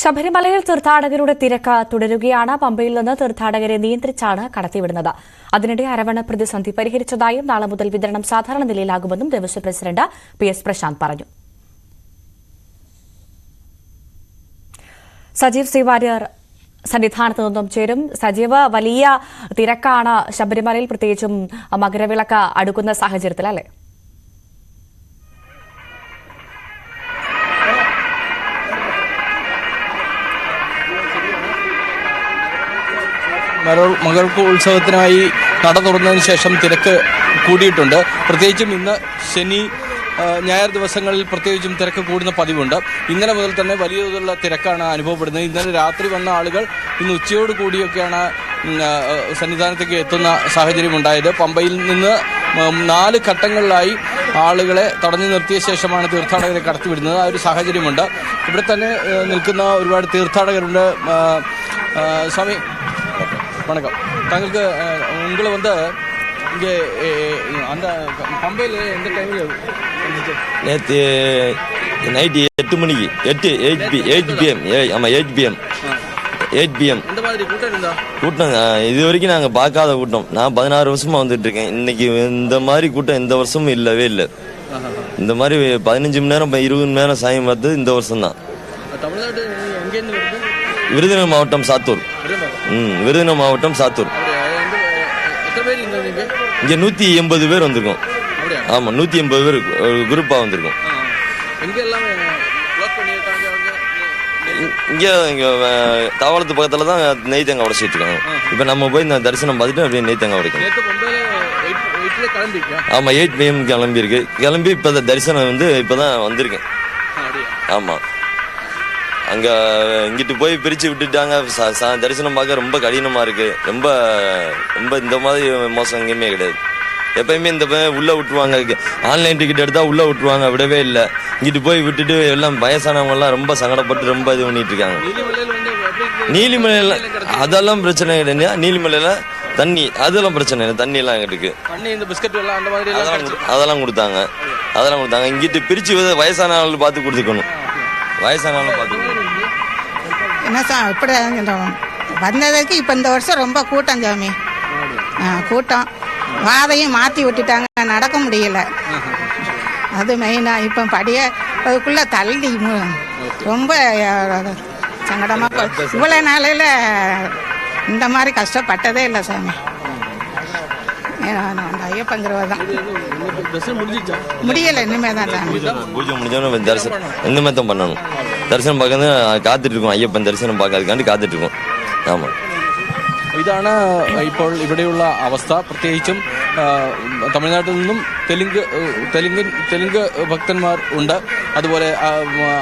ശബരിമലയിൽ തീർത്ഥാടകരുടെ തിരക്ക് തുടരുകയാണ്. പമ്പയിൽ നിന്ന് തീർത്ഥാടകരെ നിയന്ത്രിച്ചാണ് കടത്തിവിടുന്നത്. അതിനിടെ അരവണ പ്രതിസന്ധി പരിഹരിച്ചതായും നാളെ മുതൽ വിതരണം സാധാരണ നിലയിലാകുമെന്നും Devaswom president P S Prashanth പറഞ്ഞു. സജീവ് സി വാര്യർ സന്നിധാനത്ത് നിന്നും ചേരും. സജീവ് വലിയ തിരക്കാണ് ശബരിമലയിൽ പ്രത്യേകിച്ചും മകരവിളക്ക് അടുക്കുന്ന സാഹചര്യത്തിൽ അല്ലേ മരോ മകൾക്ക് ഉത്സവത്തിനായി നട തുറന്നതിന് ശേഷം തിരക്ക് കൂടിയിട്ടുണ്ട്. പ്രത്യേകിച്ചും ഇന്ന് ശനി ഞായർ ദിവസങ്ങളിൽ പ്രത്യേകിച്ചും തിരക്ക് കൂടുന്ന പതിവുണ്ട്. ഇന്നലെ മുതൽ തന്നെ വലിയ തോതിലുള്ള തിരക്കാണ് അനുഭവപ്പെടുന്നത്. ഇന്നലെ രാത്രി വന്ന ആളുകൾ ഇന്ന് ഉച്ചയോട് കൂടിയൊക്കെയാണ് സന്നിധാനത്തേക്ക് എത്തുന്ന സാഹചര്യം ഉണ്ടായത്. പമ്പയിൽ നിന്ന് നാല് ഘട്ടങ്ങളിലായി ആളുകളെ തടഞ്ഞു നിർത്തിയ ശേഷമാണ് തീർത്ഥാടകരെ കടത്തിവിടുന്നത്. ആ ഒരു സാഹചര്യമുണ്ട്. ഇവിടെ തന്നെ നിൽക്കുന്ന ഒരുപാട് തീർത്ഥാടകരുണ്ട്. സ്വാമി வணக்கம். தாங்களுக்கு உங்களை வந்து இங்கே அந்த பம்பையில் எந்த டைமில் நேற்று நைட்டு எட்டு மணிக்கு எட்டு எயிட் பி எயிட் பிஎம் ஆமாம் எயிட் பிஎம் எயிட் பிஎம் எந்த மாதிரி கூட்டம் இருந்தா? கூட்டம் இது வரைக்கும் நாங்கள் பார்க்காத கூட்டம். நான் பதினாறு வருஷமாக வந்துட்டு இருக்கேன். இன்னைக்கு இந்த மாதிரி கூட்டம் இந்த வருஷமும் இல்லவே இல்லை. இந்த மாதிரி பதினஞ்சு மணி நேரம் இருபது மணி நேரம் சாயம் பார்த்தது இந்த வருஷம் தான் விருதுநகர் மாவட்டம் சாத்தூர். ம் விருதுநகர் மாவட்டம் சாத்தூர். இங்கே நூற்றி எண்பது பேர் வந்திருக்கோம். ஆமாம் நூற்றி எண்பது பேர் குரூப்பாக வந்திருக்கோம். இங்கே இங்கே தாவளத்து பக்கத்தில் தான் நெய் தேங்காய் உடச்சிட்டு இருக்காங்க. இப்போ நம்ம போய் இந்த தரிசனம் பார்த்துட்டு அப்படியே நெய் தேங்காய் உடைக்கணும் ஆமாம் எயிட் பிஎம் கிளம்பியிருக்கு. கிளம்பி இப்போ தரிசனம் வந்து இப்போ தான் வந்திருக்கேன் ஆமாம் அங்கே இங்கிட்டு போய் பிரித்து விட்டுட்டாங்க. தரிசனம் பார்க்க ரொம்ப கடினமாக இருக்குது ரொம்ப ரொம்ப இந்த மாதிரி மோசம் எங்கேயுமே கிடையாது. எப்பயுமே இந்த உள்ள விட்டுருவாங்க. ஆன்லைன் டிக்கெட் எடுத்தால் உள்ளே விட்டுருவாங்க. விடவே இல்லை. இங்கிட்டு போய் விட்டுட்டு எல்லாம் வயசானவங்கலாம் ரொம்ப சங்கடப்பட்டு ரொம்ப இது பண்ணிட்டு இருக்காங்க. நீலிமலையில் அதெல்லாம் பிரச்சனை கிடையாது. நீலிமலையில் தண்ணி அதெல்லாம் பிரச்சனை இல்லை. தண்ணியெல்லாம் இருக்கு அதெல்லாம் அதெல்லாம் கொடுத்தாங்க. அதெல்லாம் கொடுத்தாங்க. இங்கிட்டு பிரித்து வயசான ஆள் பார்த்து கொடுத்துக்கணும். வயசானாலும் என்ன சார் இப்படி சொல்றோம். வந்ததுக்கு இப்போ இந்த வருஷம் ரொம்ப கூட்டம் சாமி. ஆ, கூட்டம். வாதையும் மாற்றி விட்டுட்டாங்க. நடக்க முடியல. அது மெயினாக இப்போ படிய அதுக்குள்ளே தள்ளி ரொம்ப சங்கடமாக இவ்வளோ நாளையில் இந்த மாதிரி கஷ்டப்பட்டதே இல்லை சாமி. ஏன்னா, அந்த ஐயப்பங்கிறவ தான். முடியலை இனிமே தான் சாமி பூஜை முடிஞ்சோன்னு தரிசனம் இந்த மாதிரி தான் பண்ணணும். தரிசனம் பார்க்கறது காத்துட்டு இருக்கோம் ஐயப்பன் தரிசனம் பார்க்கறதுக்காண்டி காத்துட்டு இருக்கோம். ஆமாம் ഇതാണ് ഇപ്പോൾ ഇവിടെയുള്ള അവസ്ഥ. പ്രത്യേകിച്ചും തമിഴ്നാട്ടിൽ നിന്നും തെലുങ്ക് തെലുങ്ക് തെലുങ്ക് ഭക്തന്മാർ ഉണ്ട്. അതുപോലെ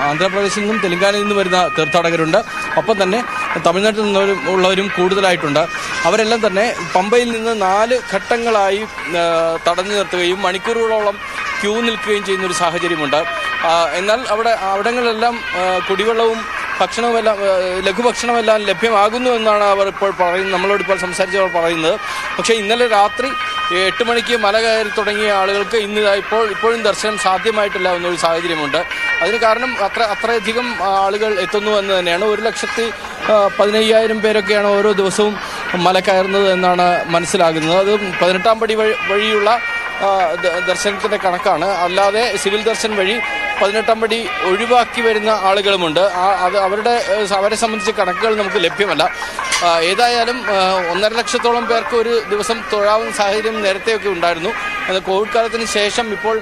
ആന്ധ്രാപ്രദേശിൽ നിന്നും തെലുങ്കാനയിൽ നിന്നും വരുന്ന തീർത്ഥാടകരുണ്ട്. ഒപ്പം തന്നെ തമിഴ്നാട്ടിൽ നിന്നും ഉള്ളവരും കൂടുതലായിട്ടുണ്ട്. അവരെല്ലാം തന്നെ പമ്പയിൽ നിന്ന് നാല് ഘട്ടങ്ങളായി തടഞ്ഞു നിർത്തുകയും മണിക്കൂറുകളോളം ക്യൂ നിൽക്കുകയും ചെയ്യുന്ന ഒരു സാഹചര്യമുണ്ട്. എന്നാൽ അവിടെ അവിടങ്ങളിലെല്ലാം കുടിവെള്ളവും ഭക്ഷണമെല്ലാം ആ, ലഘുഭക്ഷണമെല്ലാം ലഭ്യമാകുന്നു എന്നാണ് അവർ ഇപ്പോൾ പറയുന്നത് നമ്മളോട് ഇപ്പോൾ സംസാരിച്ചവർ പറയുന്നത്. പക്ഷേ ഇന്നലെ രാത്രി എട്ട് മണിക്ക് മല കയറി തുടങ്ങിയ ആളുകൾക്ക് ഇന്ന് ഇപ്പോൾ ഇപ്പോഴും ദർശനം സാധ്യമായിട്ടില്ല എന്നൊരു സാഹചര്യമുണ്ട്. അതിന് കാരണം അത്ര അത്രയധികം ആളുകൾ എത്തുന്നു എന്ന് തന്നെയാണ്. ഒരു ലക്ഷത്തി പതിനയ്യായിരം പേരൊക്കെയാണ് ഓരോ ദിവസവും മല കയറുന്നത് എന്നാണ് മനസ്സിലാകുന്നത്. അത് പതിനെട്ടാം പടി വഴി വഴിയുള്ള ദർശനത്തിന്റെ കണക്കാണ്. അല്ലാതെ സിവിൽ ദർശൻ വഴി പതിനെട്ടാം പടി ഒഴിവാക്കി വരുന്ന ആളുകളുമുണ്ട്. അത് അവരുടെ അവരെ സംബന്ധിച്ച് കണക്കുകൾ നമുക്ക് ലഭ്യമല്ല. ഏതായാലും ഒന്നര ലക്ഷത്തോളം പേർക്ക് ഒരു ദിവസം തൊഴാവുന്ന സാഹചര്യം നേരത്തെയൊക്കെ ഉണ്ടായിരുന്നു. കോവിഡ് കാലത്തിന് ശേഷം ഇപ്പോൾ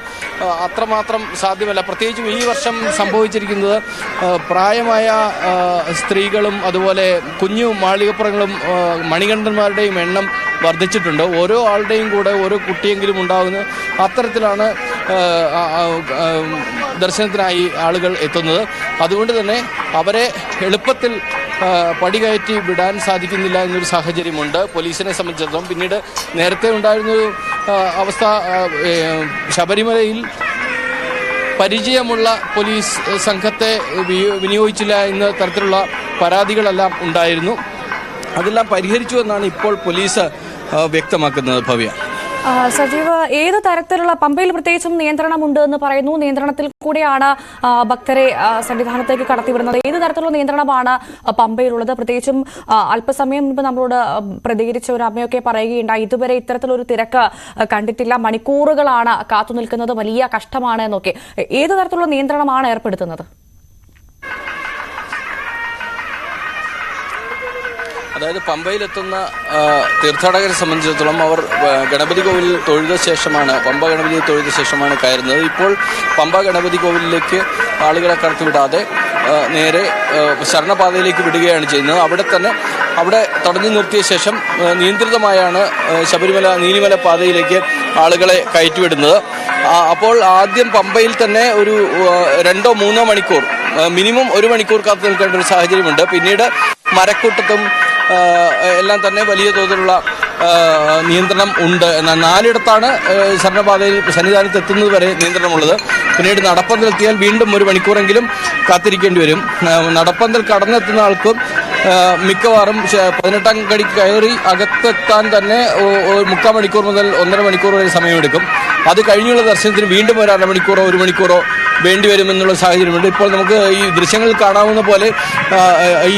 അത്രമാത്രം സാധ്യമല്ല. പ്രത്യേകിച്ചും ഈ വർഷം സംഭവിച്ചിരിക്കുന്നത് പ്രായമായ സ്ത്രീകളും അതുപോലെ കുഞ്ഞു മാളികപ്പുറങ്ങളും മണികണ്ഠന്മാരുടെയും എണ്ണം വർദ്ധിച്ചിട്ടുണ്ട്. ഓരോ ആളുടെയും കൂടെ ഓരോ കുട്ടിയെങ്കിലും ഉണ്ടാകുന്ന അത്തരത്തിലാണ് ദർശനത്തിനായി ആളുകൾ എത്തുന്നത്. അതുകൊണ്ട് തന്നെ അവരെ എളുപ്പത്തിൽ പടികയറ്റി വിടാൻ സാധിക്കുന്നില്ല എന്നൊരു സാഹചര്യമുണ്ട്. പോലീസിനെ സംബന്ധിച്ചിടത്തോളം പിന്നീട് നേരത്തെ ഉണ്ടായിരുന്നൊരു ആ, അവസ്ഥ ശബരിമലയിൽ പരിചയമുള്ള പോലീസ് സംഘത്തെ വിനിയോഗിച്ചില്ല എന്ന തരത്തിലുള്ള പരാതികളെല്ലാം ഉണ്ടായിരുന്നു. അതെല്ലാം പരിഹരിച്ചു എന്നാണ് ഇപ്പോൾ പോലീസ് വ്യക്തമാക്കുന്നത് ഭവ്യ. സജീവ് ഏത് തരത്തിലുള്ള പമ്പയിൽ പ്രത്യേകിച്ചും നിയന്ത്രണമുണ്ട് എന്ന് പറയുന്നു? നിയന്ത്രണത്തിൽ കൂടെയാണ് ഭക്തരെ സന്നിധാനത്തേക്ക് കടത്തിവിടുന്നത്. ഏത് തരത്തിലുള്ള നിയന്ത്രണമാണ് പമ്പയിലുള്ളത്? പ്രത്യേകിച്ചും അല്പസമയം മുൻപ് നമ്മളോട് പ്രതികരിച്ച ഒരു അമ്മയൊക്കെ പറയുകയുണ്ടായി. ഇതുവരെ ഇത്തരത്തിലൊരു തിരക്ക് കണ്ടിട്ടില്ല. മണിക്കൂറുകളാണ് കാത്തു നിൽക്കുന്നത് വലിയ കഷ്ടമാണ് എന്നൊക്കെ. ഏത് തരത്തിലുള്ള നിയന്ത്രണമാണ് ഏർപ്പെടുത്തുന്നത്? അതായത് പമ്പയിലെത്തുന്ന തീർത്ഥാടകരെ സംബന്ധിച്ചിടത്തോളം അവർ ഗണപതി കോവിലിൽ തൊഴുത ശേഷമാണ് പമ്പ ഗണപതി തൊഴുത ശേഷമാണ് കയറുന്നത്. ഇപ്പോൾ പമ്പ ഗണപതി കോവിലിലേക്ക് ആളുകളെ കടത്തിവിടാതെ നേരെ ശരണപാതയിലേക്ക് വിടുകയാണ് ചെയ്യുന്നത്. അവിടെ തന്നെ അവിടെ തടഞ്ഞു നിർത്തിയ ശേഷം നിയന്ത്രിതമായാണ് ശബരിമല നീലിമല പാതയിലേക്ക് ആളുകളെ കയറ്റിവിടുന്നത്. അപ്പോൾ ആദ്യം പമ്പയിൽ തന്നെ ഒരു രണ്ടോ മൂന്നോ മണിക്കൂർ മിനിമം ഒരു മണിക്കൂർ കാത്തു നിൽക്കേണ്ട ഒരു സാഹചര്യമുണ്ട്. പിന്നീട് മരക്കൂട്ടത്തും എല്ലാം തന്നെ വലിയ തോതിലുള്ള നിയന്ത്രണം ഉണ്ട്. എന്നാൽ നാലിടത്താണ് സ്വർണപാതയിൽ സന്നിധാനത്ത് എത്തുന്നത് വരെ നിയന്ത്രണമുള്ളത്. പിന്നീട് നടപ്പന്തലെത്തിയാൽ വീണ്ടും ഒരു മണിക്കൂറെങ്കിലും കാത്തിരിക്കേണ്ടി വരും. നടപ്പന്തൽ കടന്നെത്തുന്ന ആൾക്കും മിക്കവാറും പതിനെട്ടാം കടി കയറി അകത്തെത്താൻ തന്നെ മുക്കാൽ മണിക്കൂർ മുതൽ ഒന്നര മണിക്കൂർ വരെ സമയമെടുക്കും. അത് കഴിഞ്ഞുള്ള ദർശനത്തിന് വീണ്ടും ഒരു അരമണിക്കൂറോ ഒരു മണിക്കൂറോ വേണ്ടി വരുമെന്നുള്ള സാഹചര്യമുണ്ട്. ഇപ്പോൾ നമുക്ക് ഈ ദൃശ്യങ്ങളിൽ കാണാവുന്ന പോലെ ഈ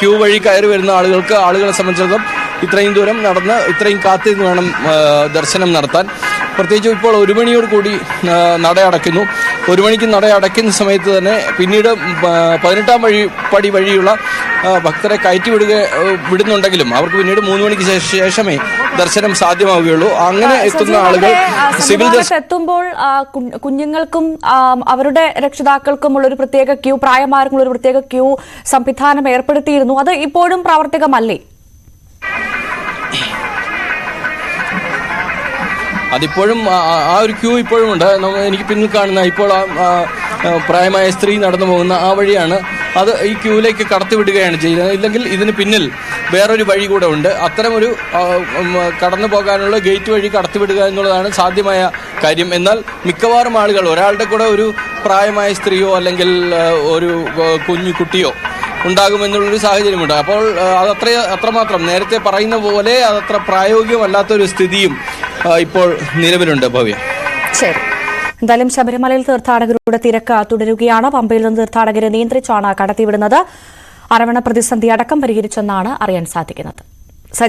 ക്യൂ വഴി കയറി വരുന്ന ആളുകൾക്ക് ആളുകളെ സംബന്ധിച്ചിടത്തോളം ഇത്രയും ദൂരം നടന്ന് ഇത്രയും കാത്തിരുന്ന് വേണം ദർശനം നടത്താൻ. പ്രത്യേകിച്ച് ഇപ്പോൾ ഒരു മണിയോട് കൂടി നട അടയ്ക്കുന്നു. ഒരു മണിക്ക് നട അടയ്ക്കുന്ന സമയത്ത് തന്നെ പിന്നീട് പതിനെട്ടാം വഴി പടി വഴിയുള്ള ഭക്തരെ കയറ്റി വിടുക വിടുന്നുണ്ടെങ്കിലും അവർക്ക് പിന്നീട് മൂന്ന് മണിക്ക് ശേഷമേ ദർശനം സാധ്യമാവുകയുള്ളൂ. അങ്ങനെ എത്തുന്ന ആളുകൾ സിവിൽ എത്തുമ്പോൾ കുഞ്ഞുങ്ങൾക്കും അവരുടെ രക്ഷിതാക്കൾക്കും ഉള്ള ഒരു പ്രത്യേക ക്യൂ പ്രായമാർക്കുള്ള ഒരു പ്രത്യേക ക്യൂ സംവിധാനം ഏർപ്പെടുത്തിയിരുന്നു. അത് ഇപ്പോഴും പ്രാവർത്തികമല്ലേ? അതിപ്പോഴും ആ- ഒരു ക്യൂ ഇപ്പോഴും ഉണ്ട് എനിക്ക് പിന്നിൽ കാണുന്ന ഇപ്പോൾ പ്രായമായ സ്ത്രീ നടന്നു പോകുന്ന ആ വഴിയാണ് അത് ഈ ക്യൂവിലേക്ക് കടത്തിവിടുകയാണ് ചെയ്യുന്നത്. ഇല്ലെങ്കിൽ ഇതിന് പിന്നിൽ വേറൊരു വഴി കൂടെ ഉണ്ട്. അത്തരമൊരു കടന്നു പോകാനുള്ള ഗേറ്റ് വഴി കടത്തിവിടുക എന്നുള്ളതാണ് സാധ്യമായ കാര്യം. എന്നാൽ മിക്കവാറും ആളുകൾ ഒരാളുടെ കൂടെ ഒരു പ്രായമായ സ്ത്രീയോ അല്ലെങ്കിൽ ഒരു കുഞ്ഞു കുട്ടിയോ ഉണ്ടാകുമെന്നുള്ളൊരു സാഹചര്യമുണ്ട്. അപ്പോൾ അതത്ര അത്രമാത്രം. നേരത്തെ പറയുന്ന പോലെ അതത്ര പ്രായോഗികമല്ലാത്തൊരു സ്ഥിതിയും ഇപ്പോൾ നിലവിലുണ്ട് ഭവ്യ. ശരി. എന്തായാലും ശബരിമലയിൽ തീർത്ഥാടകരുടെ തിരക്ക് തുടരുകയാണ്. പമ്പയിൽ നിന്ന് തീർത്ഥാടകരെ നിയന്ത്രിച്ചാണ് കടത്തിവിടുന്നത്. അരവണ പ്രതിസന്ധി അടക്കം പരിഹരിച്ചെന്നാണ് അറിയാൻ സാധിക്കുന്നത്.